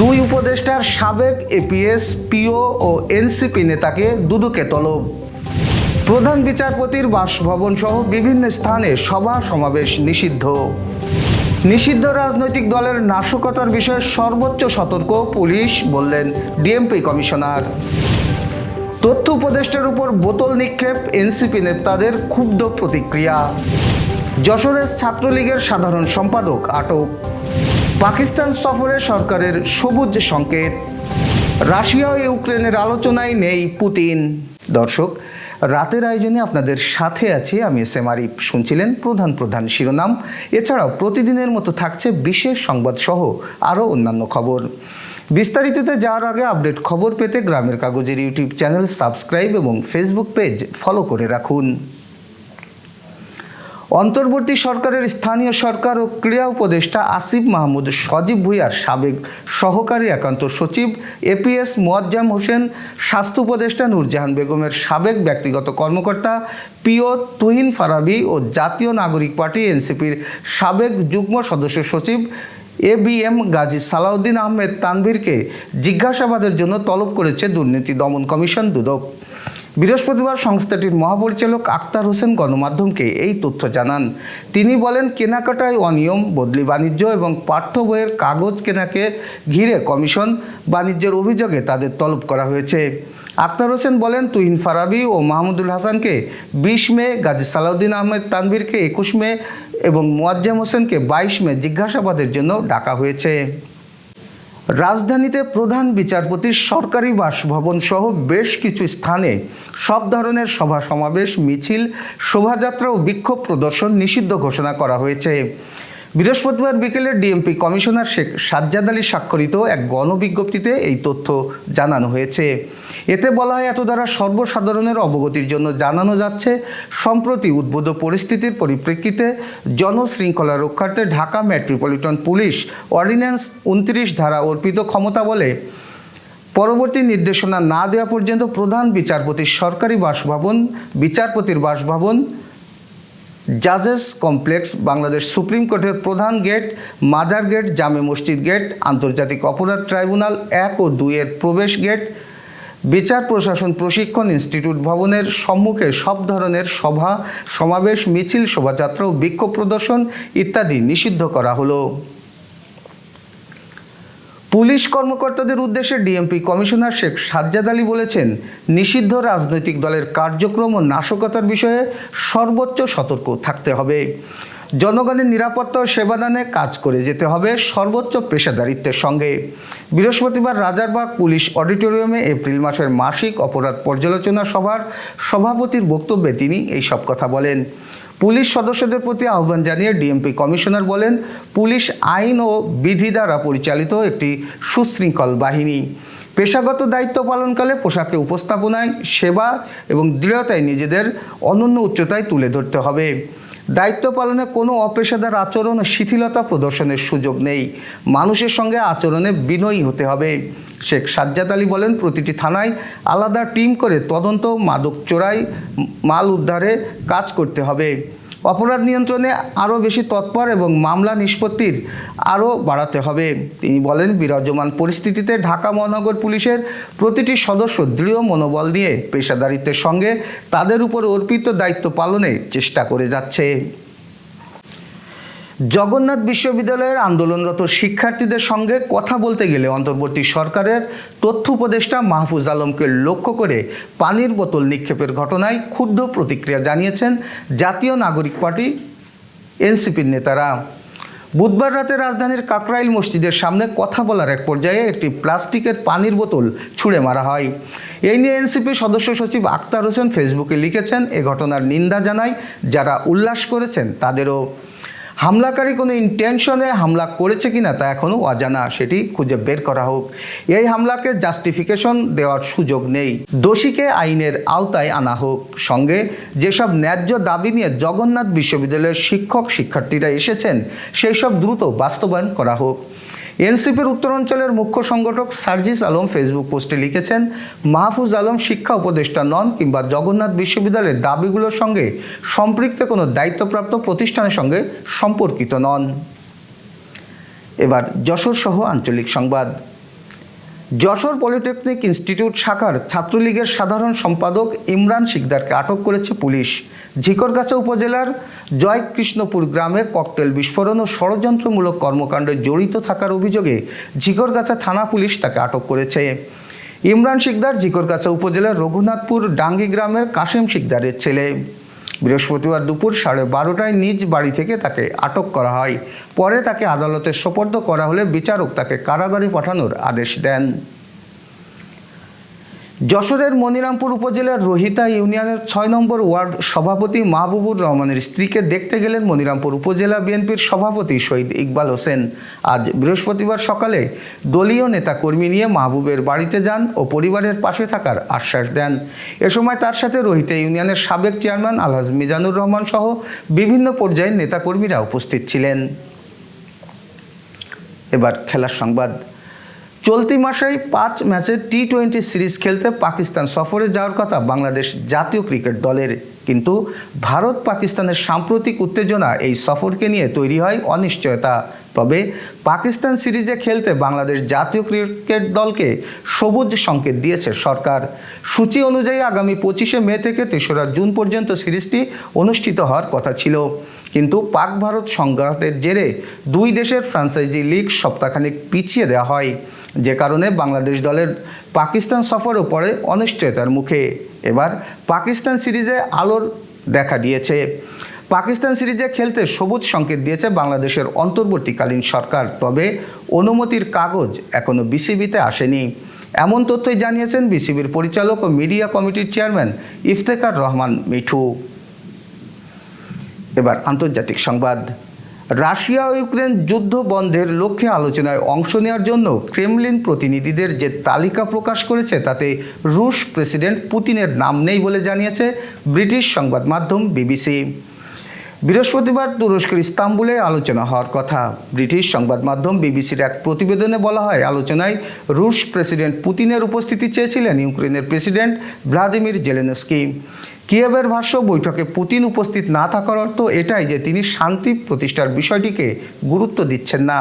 দুই উপদেষ্টার সাবেক এপিএস, পিও ও এনসিপি নেতাকে দুদুকে তলব। প্রধান বিচারপতির বাসভবন সহ বিভিন্ন স্থানে সভা সমাবেশ নিষিদ্ধ। নিষিদ্ধ রাজনৈতিক দলের নাশকতার বিষয়ে সর্বোচ্চ সতর্ক পুলিশ, বললেন ডিএমপি কমিশনার। তথ্য উপদেষ্টার উপর বোতল নিক্ষেপ এনসিপি নেতাদের ক্ষুব্ধ প্রতিক্রিয়া। যশোরের ছাত্রলীগের সাধারণ সম্পাদক আটক। পাকিস্তান সফরে সরকারের সবুজ সংকেত। রাশিয়া ও ইউক্রেনের আলোচনায় নেই পুতিন। দর্শক, রাতের আয়োজনে আপনাদের সাথে আছি আমি এস এম আরিফ। শুনছিলেন প্রধান প্রধান শিরোনাম। এছাড়াও প্রতিদিনের মতো থাকছে বিশেষ সংবাদ সহ আরও অন্যান্য খবর। বিস্তারিততে যাওয়ার আগে আপডেট খবর পেতে গ্রামের কাগজের ইউটিউব চ্যানেল সাবস্ক্রাইব এবং ফেসবুক পেজ ফলো করে রাখুন। অন্তর্বর্তী সরকারের স্থানীয় সরকার ও ক্রীড়া উপদেষ্টা আসিফ মাহমুদ সজীব ভুইয়ার সাবেক সহকারী একান্ত সচিব এপিএস মোয়াজ্জাম হোসেন, স্বাস্থ্য উপদেষ্টা নূরজাহান বেগমের সাবেক ব্যক্তিগত কর্মকর্তা পিও তুহিন ফারাবি ও জাতীয় নাগরিক পার্টি এনসিপির সাবেক যুগ্ম সদস্য সচিব A B M Gazi Salauddin Ahmed তানভীরকে জিজ্ঞাসাবাদের জন্য তলব করেছে দুর্নীতি দমন কমিশন দুদক। বৃহস্পতিবার সংস্থাটির মহাপরিচালক আক্তার হোসেন গণমাধ্যমকে এই তথ্য জানান। তিনি বলেন, কেনাকাটায় অনিয়ম, বদলি বাণিজ্য এবং পাঠ্য বইয়ের কাগজ কেনাকে ঘিরে কমিশন বাণিজ্যের অভিযোগে তাদের তলব করা হয়েছে। আক্তার হোসেন বলেন, তুহিন ফারাবি ও মাহমুদুল হাসানকে বিশ মে, গাজী সালাউদ্দিন আহমেদ তানভীরকে একুশ মে এবং মোয়াজ্জাম হোসেনকে বাইশ মে জিজ্ঞাসাবাদের জন্য ডাকা হয়েছে। রাজধানীতে প্রধান বিচারপতির সরকারি বাসভবন সহ বেশ কিছু স্থানে সব ধরনের সভা সমাবেশ, মিছিল, শোভাযাত্রা ও বিক্ষোভ প্রদর্শন নিষিদ্ধ ঘোষণা করা হয়েছে। বৃহস্পতিবার বিকেলে ডিএমপি কমিশনার শেখ সাজ্জাদ আলী স্বাক্ষরিত এক গণবিজ্ঞপ্তিতে এই তথ্য জানানো হয়েছে। এতে বলা হয় এত দ্বারা সর্বসাধারণের অবগতির জন্য জানানো যাচ্ছে, সম্প্রতি উদ্ভূত পরিস্থিতির পরিপ্রেক্ষিতে জনশৃঙ্খলা রক্ষার্থে ঢাকা মেট্রোপলিটন পুলিশ অর্ডিন্যান্স উনত্রিশ ধারা অর্পিত ক্ষমতা বলে পরবর্তী নির্দেশনা না দেওয়া পর্যন্ত প্রধান বিচারপতির সরকারি বাসভবন, বিচারপতির বাসভবন জাজেস কমপ্লেক্স বাংলাদেশ সুপ্রিম কোর্টের প্রধান গেট, মাজার গেট, জামে মসজিদ গেট, আন্তর্জাতিক অপরাধ ট্রাইব্যুনাল এক ও দুইয়ের প্রবেশ গেট, বিচার প্রশাসন প্রশিক্ষণ ইনস্টিটিউট ভবনের সম্মুখে সব ধরনের সভা, সমাবেশ, মিছিল, শোভাযাত্রা ও বিক্ষোভ প্রদর্শন ইত্যাদি নিষিদ্ধ করা হলো। পুলিশ কর্মকর্তাদের উদ্দেশ্যে ডিএমপি কমিশনার শেখ সাজ্জাদ আলী বলেছেন, নিষিদ্ধ রাজনৈতিক দলের কার্যক্রম ও নাশকতার বিষয়ে সর্বোচ্চ সতর্ক থাকতে হবে। জনগণের নিরাপত্তা ও সেবাদানে কাজ করে যেতে হবে সর্বোচ্চ পেশাদারিত্বের সঙ্গে। বৃহস্পতিবার রাজারবাগ পুলিশ অডিটোরিয়ামে এপ্রিল মাসের মাসিক অপরাধ পর্যালোচনা সভার সভাপতির বক্তব্যে তিনি এই সব কথা বলেন। পুলিশ সদস্যদের প্রতি আহ্বান জানিয়ে ডিএমপি কমিশনার বলেন, পুলিশ আইন ও বিধি দ্বারা পরিচালিত একটি সুশৃঙ্খল বাহিনী। পেশাগত দায়িত্ব পালনকালে পোশাকে উপস্থাপনায় সেবা এবং দৃঢ়তায় নিজেদের অনন্য উচ্চতায় তুলে ধরতে হবে। দায়িত্ব পালনে কোনো অপেশাদার আচরণ ও শিথিলতা প্রদর্শনের সুযোগ নেই। মানুষের সঙ্গে আচরণে বিনয়ী হতে হবে। শেখ সাজ্জাদ আলী বলেন, প্রতিটি থানায় আলাদা টিম করে তদন্ত মাদক চোরাই, মাল উদ্ধারে কাজ করতে হবে। অপরাধ নিয়ন্ত্রণে আরও বেশি তৎপর এবং মামলা নিষ্পত্তির আরও বাড়াতে হবে। তিনি বলেন, বিরাজমান পরিস্থিতিতে ঢাকা মহানগর পুলিশের প্রতিটি সদস্য দৃঢ় মনোবল নিয়ে পেশাদারিত্বের সঙ্গে তাদের উপর অর্পিত দায়িত্ব পালনে চেষ্টা করে যাচ্ছে। জগন্নাথ বিশ্ববিদ্যালয়ের আন্দোলনরত শিক্ষার্থীদের সঙ্গে কথা বলতে গেলে অন্তর্বর্তী সরকারের তথ্য উপদেষ্টা মাহফুজ আলমকে লক্ষ্য করে পানির বোতল নিক্ষেপের ঘটনায় ক্ষুব্ধ প্রতিক্রিয়া জানিয়েছেন জাতীয় নাগরিক পার্টি এনসিপির নেতারা। বুধবার রাতে রাজধানীর কাকরাইল মসজিদের সামনে কথা বলার এক পর্যায়ে একটি প্লাস্টিকের পানির বোতল ছুঁড়ে মারা হয়। এই নিয়ে এনসিপি সদস্য সচিব আক্তার হোসেন ফেসবুকে লিখেছেন, এ ঘটনার নিন্দা জানায়, যারা উল্লাস করেছেন তাদেরও হামলাকারী কোনো ইন্টেনশনে হামলা করেছে কিনা তা এখনও অজানা, সেটি খুঁজে বের করা হোক। এই হামলাকে জাস্টিফিকেশন দেওয়ার সুযোগ নেই। দোষীকে আইনের আওতায় আনা হোক। সঙ্গে যেসব ন্যায্য দাবি নিয়ে জগন্নাথ বিশ্ববিদ্যালয়ের শিক্ষক শিক্ষার্থীরা এসেছেন সেই সব দ্রুত বাস্তবায়ন করা হোক। এনসিপির উত্তরাঞ্চলের মুখ্য সংগঠক সার্জিস আলম ফেসবুক পোস্টে লিখেছেন, মাহফুজ আলম শিক্ষা উপদেষ্টা নন কিংবা জগন্নাথ বিশ্ববিদ্যালয়ের দাবিগুলোর সঙ্গে সম্পৃক্ত কোনো দায়িত্বপ্রাপ্ত প্রতিষ্ঠানের সঙ্গে সম্পর্কিত নন। এবার যশোর সহ আঞ্চলিক সংবাদ। যশোর পলিটেকনিক ইনস্টিটিউট শাখার ছাত্রলীগের সাধারণ সম্পাদক ইমরান শিকদারকে আটক করেছে পুলিশ। ঝিকরগাছা উপজেলার জয়কৃষ্ণপুর গ্রামে ককটেল বিস্ফোরণ ও ষড়যন্ত্রমূলক কর্মকাণ্ডে জড়িত থাকার অভিযোগে ঝিকরগাছা থানা পুলিশ তাকে আটক করেছে। ইমরান শিকদার ঝিকরগাছা উপজেলার রঘুনাথপুর ডাঙ্গি গ্রামের কাশেম শিকদারের ছেলে। বৃহস্পতিবার দুপুর সাড়ে বারোটায় নিজ বাড়ি থেকে তাকে আটক করা হয়। পরে তাকে আদালতে সোপর্দ করা হলে বিচারক তাকে কারাগারে পাঠানোর আদেশ দেন। যশোরের মনিরামপুর উপজেলার রোহিতা ইউনিয়নের ছয় নম্বর ওয়ার্ড সভাপতি মাহবুবুর রহমানের স্ত্রীকে দেখতে গেলেন মনিরামপুর উপজেলা বিএনপির সভাপতি শহীদ ইকবাল হোসেন। আজ বৃহস্পতিবার সকালে দলীয় নেতাকর্মী নিয়ে মাহবুবের বাড়িতে যান ও পরিবারের পাশে থাকার আশ্বাস দেন। এ সময় তার সাথে রোহিতা ইউনিয়নের সাবেক চেয়ারম্যান আলহাজ মিজানুর রহমান সহ বিভিন্ন পর্যায়ের নেতাকর্মীরা উপস্থিত ছিলেন। এবার খেলার সংবাদ। চলতি মাসেই পাঁচ ম্যাচের টি টোয়েন্টি সিরিজ খেলতে পাকিস্তান সফরে যাওয়ার কথা বাংলাদেশ জাতীয় ক্রিকেট দলের। কিন্তু ভারত পাকিস্তানের সাম্প্রতিক উত্তেজনা এই সফরকে নিয়ে তৈরি হয় অনিশ্চয়তা। তবে পাকিস্তান সিরিজে খেলতে বাংলাদেশ জাতীয় ক্রিকেট দলকে সবুজ সংকেত দিয়েছে সরকার। সূচি অনুযায়ী আগামী পঁচিশে মে থেকে তেসরা জুন পর্যন্ত সিরিজটি অনুষ্ঠিত হওয়ার কথা ছিল। কিন্তু পাক ভারত সংঘাতের জেরে দুই দেশের ফ্রাঞ্চাইজি লিগ সপ্তাহখানিক পিছিয়ে দেওয়া হয়। যে কারণে বাংলাদেশ দলের পাকিস্তান সফরও পড়ে অনিশ্চয়তার মুখে এবার পাকিস্তান সিরিজে আলোর দেখা দিয়েছে। পাকিস্তান সিরিজে খেলতে সবুজ সংকেত দিয়েছে বাংলাদেশের অন্তর্বর্তীকালীন সরকার, তবে অনুমতির কাগজ এখনও বিসিবিতে আসেনি। এমন তথ্যই জানিয়েছেন বিসিবির পরিচালক ও মিডিয়া কমিটির চেয়ারম্যান ইফতেখার রহমান মিঠু। এবার আন্তর্জাতিক সংবাদ। রাশিয়া ইউক্রেন যুদ্ধ বন্ধের লক্ষ্যে আলোচনায় অংশ নেওয়ার জন্য ক্রেমলিন প্রতিনিধিদের যে তালিকা প্রকাশ করেছে, তাতে রুশ প্রেসিডেন্ট পুতিনের নাম নেই বলে জানিয়েছে ব্রিটিশ সংবাদ মাধ্যম বিবিসি। বৃহস্পতিবার তুরস্কের ইস্তাম্বুলে আলোচনা হওয়ার কথা। ব্রিটিশ সংবাদ মাধ্যম বিবিসির এক প্রতিবেদনে বলা হয়, আলোচনায় রুশ প্রেসিডেন্ট পুতিনের উপস্থিতি চেয়েছিলেন ইউক্রেনের প্রেসিডেন্ট ভ্লাদিমির জেলেনস্কি। কিয়েভের ভাষ্য, বৈঠকে পুতিন উপস্থিত না থাকার অর্থ এটাই যে তিনি শান্তি প্রতিষ্ঠার বিষয়টিকে গুরুত্ব দিচ্ছেন না।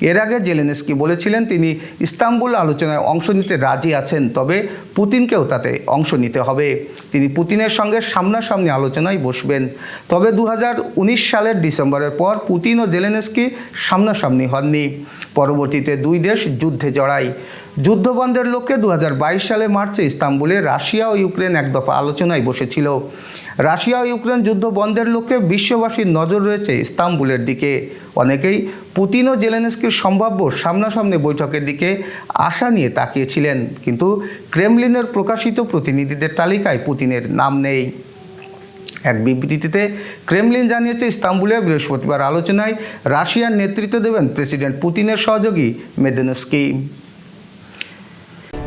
এর আগে জেলেনেস্কি বলেছিলেন তিনি ইস্তাম্বুল আলোচনায় অংশ নিতে রাজি আছেন, তবে পুতিনকেও তাতে অংশ নিতে হবে। তিনি পুতিনের সঙ্গে সামনাসামনি আলোচনায় বসবেন। তবে দু হাজার উনিশ সালের ডিসেম্বরের পর পুতিন ও জেলেনেস্কি সামনাসামনি হননি। পরবর্তীতে দুই দেশ যুদ্ধে জড়ায়। যুদ্ধবন্ধের লক্ষ্যে দু হাজার বাইশ সালে মার্চে ইস্তাম্বুলে রাশিয়া ও ইউক্রেন এক দফা আলোচনায় বসেছিল। রাশিয়া ও ইউক্রেন যুদ্ধ বন্ধের লক্ষ্যে বিশ্ববাসীর নজর রয়েছে ইস্তাম্বুলের দিকে। অনেকেই পুতিন ও জেলেনস্কির সম্ভাব্য সামনাসামনি বৈঠকের দিকে আশা নিয়ে তাকিয়েছিলেন, কিন্তু ক্রেমলিনের প্রকাশিত প্রতিনিধিদের তালিকায় পুতিনের নাম নেই। এক বিবৃতিতে ক্রেমলিন জানিয়েছে, ইস্তাম্বুলে বৃহস্পতিবার আলোচনায় রাশিয়ার নেতৃত্ব দেবেন প্রেসিডেন্ট পুতিনের সহযোগী Medinsky.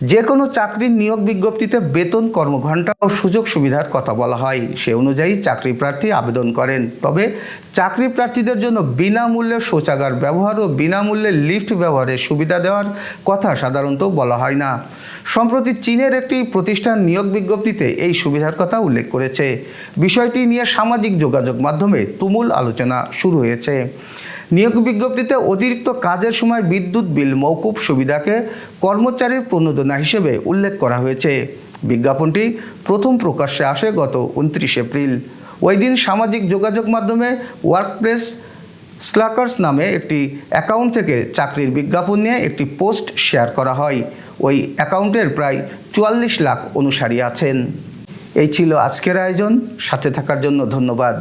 যে কোনো চাকরির নিয়োগ বিজ্ঞপ্তিতে বেতন, কর্মঘণ্টা ও সুযোগ সুবিধার কথা বলা হয়। সে অনুযায়ী চাকরি প্রার্থী আবেদন করেন। তবে চাকরি প্রার্থীদের জন্য বিনামূল্যে শৌচাগার ব্যবহার ও বিনামূল্যে লিফট ব্যবহারের সুবিধা দেওয়ার কথা সাধারণত বলা হয় না। সম্প্রতি চীনের একটি প্রতিষ্ঠান নিয়োগ বিজ্ঞপ্তিতে এই সুবিধার কথা উল্লেখ করেছে। বিষয়টি নিয়ে সামাজিক যোগাযোগ মাধ্যমে তুমুল আলোচনা শুরু হয়েছে। নিয়োগ বিজ্ঞপ্তিতে অতিরিক্ত কাজের সময় বিদ্যুৎ, বিল, মৌকুব সুবিধাকে কর্মচারীর প্রণোদনা হিসেবে উল্লেখ করা হয়েছে। বিজ্ঞাপনটি প্রথম প্রকাশ্যে আসে গত উনত্রিশ এপ্রিল। ওই দিন সামাজিক যোগাযোগ মাধ্যমে ওয়ার্কপ্লেস স্লাকার্স নামে একটি অ্যাকাউন্ট থেকে চাকরির বিজ্ঞাপন নিয়ে একটি পোস্ট শেয়ার করা হয়। ওই অ্যাকাউন্টের প্রায় চুয়াল্লিশ লাখ অনুসারী আছেন। এই ছিল আজকের আয়োজন। সাথে থাকার জন্য ধন্যবাদ।